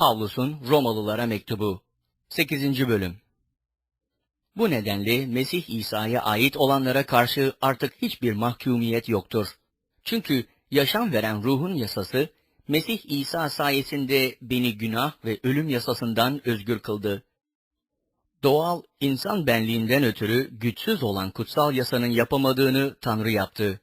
Pavlus'un Romalılara mektubu 8. bölüm Bu nedenle Mesih İsa'ya ait olanlara karşı artık hiçbir mahkumiyet yoktur. Çünkü yaşam veren ruhun yasası, Mesih İsa sayesinde beni günah ve ölüm yasasından özgür kıldı. Doğal insan benliğinden ötürü güçsüz olan kutsal yasanın yapamadığını Tanrı yaptı.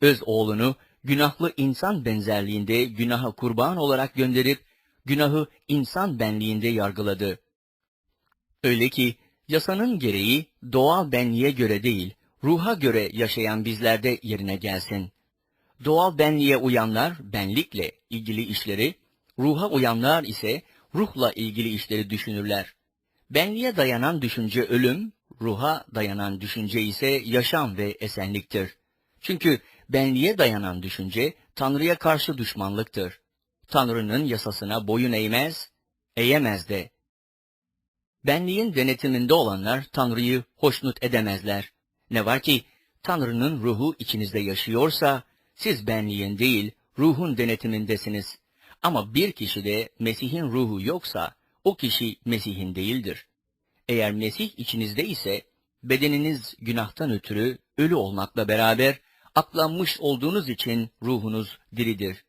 Öz oğlunu günahlı insan benzerliğinde günaha kurban olarak gönderip günahı insan benliğinde yargıladı. Öyle ki yasanın gereği doğal benliğe göre değil, ruha göre yaşayan bizlerde yerine gelsin. Doğal benliğe uyanlar benlikle ilgili işleri, ruha uyanlar ise ruhla ilgili işleri düşünürler. Benliğe dayanan düşünce ölüm, ruha dayanan düşünce ise yaşam ve esenliktir. Çünkü benliğe dayanan düşünce Tanrı'ya karşı düşmanlıktır. Tanrı'nın yasasına boyun eğmez, eğemez de. Benliğin denetiminde olanlar Tanrı'yı hoşnut edemezler. Ne var ki Tanrı'nın ruhu içinizde yaşıyorsa siz benliğin değil ruhun denetimindesiniz. Ama bir kişide Mesih'in ruhu yoksa o kişi Mesih'in değildir. Eğer Mesih içinizde ise bedeniniz günahtan ötürü ölü olmakla beraber aklanmış olduğunuz için ruhunuz diridir.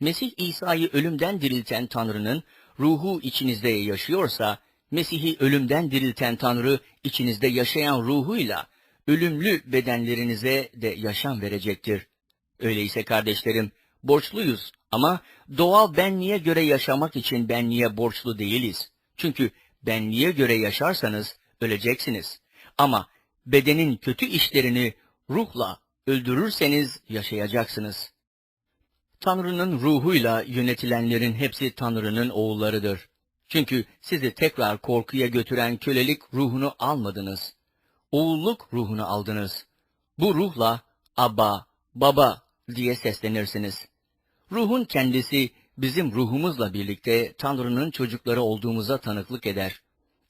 Mesih İsa'yı ölümden dirilten Tanrı'nın ruhu içinizde yaşıyorsa, Mesih'i ölümden dirilten Tanrı içinizde yaşayan ruhuyla ölümlü bedenlerinize de yaşam verecektir. Öyleyse kardeşlerim, borçluyuz ama doğal benliğe göre yaşamak için benliğe borçlu değiliz. Çünkü benliğe göre yaşarsanız öleceksiniz. Ama bedenin kötü işlerini ruhla öldürürseniz yaşayacaksınız. Tanrı'nın ruhuyla yönetilenlerin hepsi Tanrı'nın oğullarıdır. Çünkü sizi tekrar korkuya götüren kölelik ruhunu almadınız. Oğulluk ruhunu aldınız. Bu ruhla Abba, Baba diye seslenirsiniz. Ruhun kendisi bizim ruhumuzla birlikte Tanrı'nın çocukları olduğumuza tanıklık eder.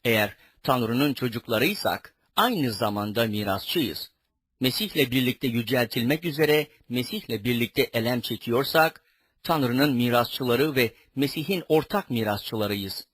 Eğer Tanrı'nın çocuklarıysak aynı zamanda mirasçıyız. Mesih'le birlikte yüceltilmek üzere Mesih'le birlikte elem çekiyorsak, Tanrı'nın mirasçıları ve Mesih'in ortak mirasçılarıyız.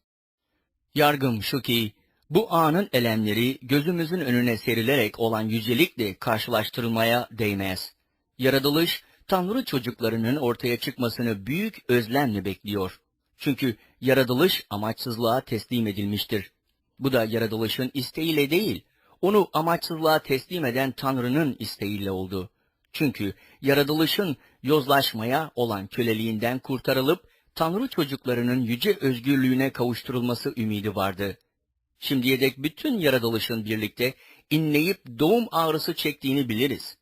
Yargım şu ki, bu anın elemleri gözümüzün önüne serilerek olan yücelikle karşılaştırılmaya değmez. Yaratılış, Tanrı çocuklarının ortaya çıkmasını büyük özlemle bekliyor. Çünkü yaratılış amaçsızlığa teslim edilmiştir. Bu da yaratılışın isteğiyle değil, onu amaçsızlığa teslim eden Tanrı'nın isteğiyle oldu. Çünkü yaratılışın yozlaşmaya olan köleliğinden kurtarılıp Tanrı çocuklarının yüce özgürlüğüne kavuşturulması ümidi vardı. Şimdiye dek bütün yaratılışın birlikte inleyip doğum ağrısı çektiğini biliriz.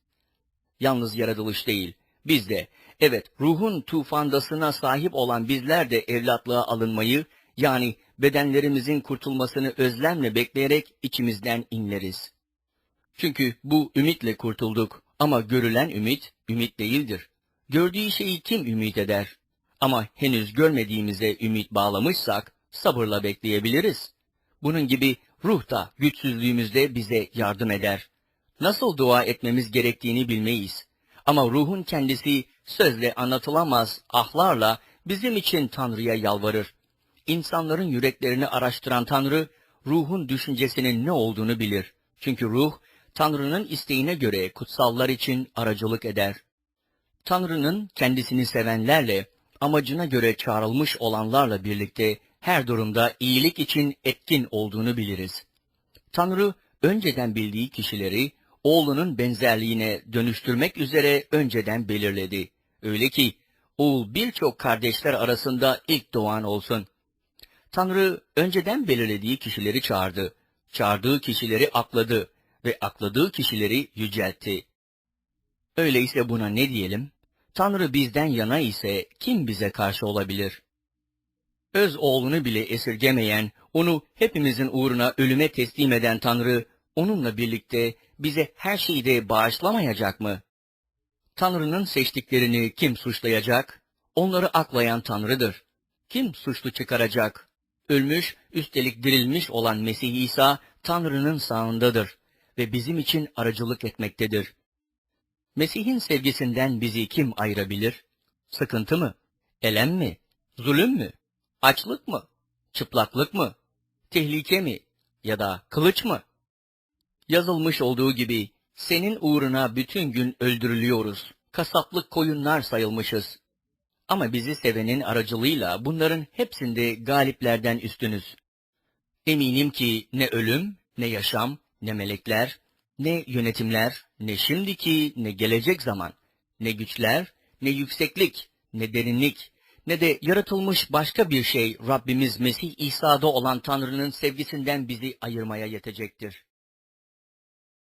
Yalnız yaratılış değil, biz de, evet ruhun tufandasına sahip olan bizler de evlatlığa alınmayı, yani bedenlerimizin kurtulmasını özlemle bekleyerek içimizden inleriz. Çünkü bu ümitle kurtulduk ama görülen ümit, ümit değildir. Gördüğü şeyi kim ümit eder? Ama henüz görmediğimize ümit bağlamışsak sabırla bekleyebiliriz. Bunun gibi ruh da güçsüzlüğümüzde bize yardım eder. Nasıl dua etmemiz gerektiğini bilmeyiz. Ama ruhun kendisi sözle anlatılamaz ahlarla bizim için Tanrı'ya yalvarır. İnsanların yüreklerini araştıran Tanrı, ruhun düşüncesinin ne olduğunu bilir. Çünkü ruh, Tanrı'nın isteğine göre kutsallar için aracılık eder. Tanrı'nın kendisini sevenlerle, amacına göre çağrılmış olanlarla birlikte her durumda iyilik için etkin olduğunu biliriz. Tanrı, önceden bildiği kişileri, oğlunun benzerliğine dönüştürmek üzere önceden belirledi. Öyle ki, oğul birçok kardeşler arasında ilk doğan olsun. Tanrı önceden belirlediği kişileri çağırdı. Çağırdığı kişileri akladı ve akladığı kişileri yüceltti. Öyleyse buna ne diyelim? Tanrı bizden yana ise kim bize karşı olabilir? Öz oğlunu bile esirgemeyen, onu hepimizin uğruna ölüme teslim eden Tanrı, onunla birlikte bize her şeyi de bağışlamayacak mı? Tanrı'nın seçtiklerini kim suçlayacak? Onları aklayan Tanrı'dır. Kim suçlu çıkaracak? Ölmüş, üstelik dirilmiş olan Mesih İsa, Tanrı'nın sağındadır ve bizim için aracılık etmektedir. Mesih'in sevgisinden bizi kim ayırabilir? Sıkıntı mı? Elem mi? Zulüm mü? Açlık mı? Çıplaklık mı? Tehlike mi? Ya da kılıç mı? Yazılmış olduğu gibi senin uğruna bütün gün öldürülüyoruz. Kasaplık koyunlar sayılmışız. Ama bizi sevenin aracılığıyla bunların hepsinde galiplerden üstünüz. Eminim ki ne ölüm, ne yaşam, ne melekler, ne yönetimler, ne şimdiki, ne gelecek zaman, ne güçler, ne yükseklik, ne derinlik, ne de yaratılmış başka bir şey Rabbimiz Mesih İsa'da olan Tanrı'nın sevgisinden bizi ayırmaya yetecektir.